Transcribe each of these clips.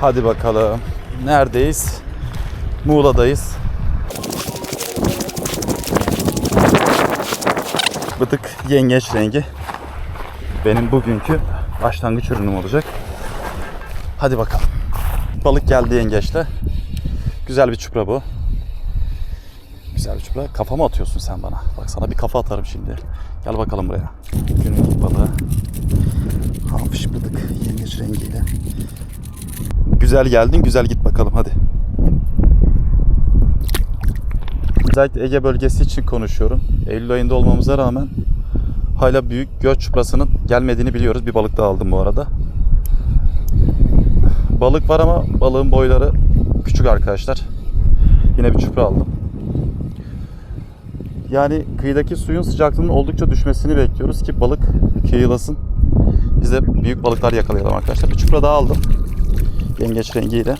Hadi bakalım. Neredeyiz? Muğla'dayız. Bıdık yengeç rengi. Benim bugünkü başlangıç ürünüm olacak. Hadi bakalım. Balık geldi yengeçle. Güzel bir çupra bu. Güzel bir çupra. Kafa mı atıyorsun sen bana? Bak sana bir kafa atarım şimdi. Gel bakalım buraya. Günün ilk balığı. Hafif bıdık yengeç rengiyle. Güzel geldin, güzel git bakalım hadi. Özellikle Ege bölgesi için konuşuyorum. Eylül ayında olmamıza rağmen hala büyük göç çuprasının gelmediğini biliyoruz. Bir balık daha aldım bu arada. Balık var ama balığın boyları küçük arkadaşlar. Yine bir çupra aldım. Yani kıyıdaki suyun sıcaklığının oldukça düşmesini bekliyoruz ki balık kıyılasın. Biz de büyük balıklar yakalayalım arkadaşlar. Bir çupra daha aldım. Yengeç rengiyle.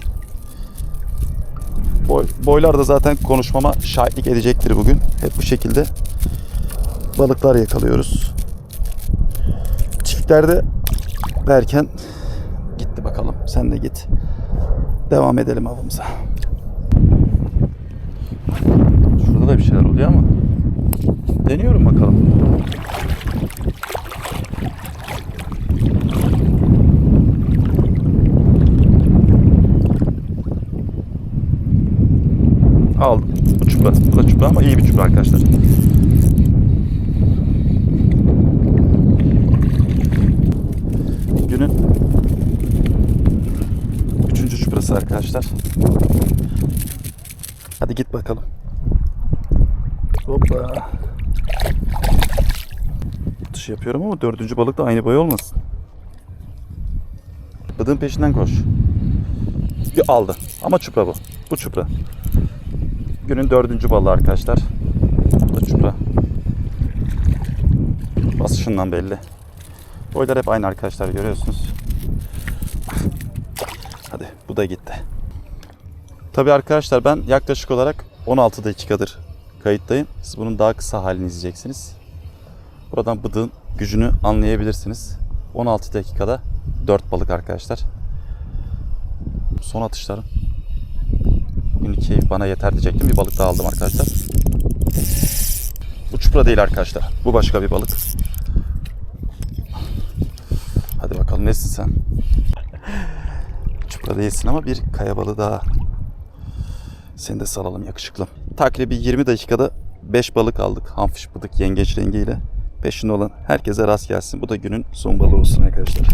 Boy, boylar da zaten konuşmama şahitlik edecektir bugün. Hep bu şekilde balıklar yakalıyoruz. Çiftlerde derken gitti bakalım. Sen de git. Devam edelim avımıza. Şurada da bir şeyler oluyor ama. Deniyorum bakalım. Aldım. Bu çupra. Bu da çupra ama iyi bir çupra arkadaşlar. Günün üçüncü çuprası arkadaşlar. Hadi git bakalım. Hoppa. Atış yapıyorum ama dördüncü balık da aynı boy olmasın. Bıdığın peşinden koş. Bir aldı. Ama çupra bu. Bu çupra. Günün dördüncü balığı arkadaşlar. Bu da çupra. Basışından belli. Boylar hep aynı arkadaşlar görüyorsunuz. Hadi bu da gitti. Tabi arkadaşlar ben yaklaşık olarak 16 dakikadır kayıttayım. Siz bunun daha kısa halini izleyeceksiniz. Buradan bıdığın gücünü anlayabilirsiniz. 16 dakikada 4 balık arkadaşlar. Son atışlarım. Günlük keyif bana yeter diyecektim. Bir balık daha aldım arkadaşlar. Bu çupra değil arkadaşlar. Bu başka bir balık. Hadi bakalım nesin sen? Çupra değilsin ama bir kaya balığı daha. Seni de salalım yakışıklım. Takribi 20 dakikada 5 balık aldık. Hamfiş bıdık yengeç rengiyle. Peşinde olan herkese rast gelsin. Bu da günün son balığı olsun arkadaşlar.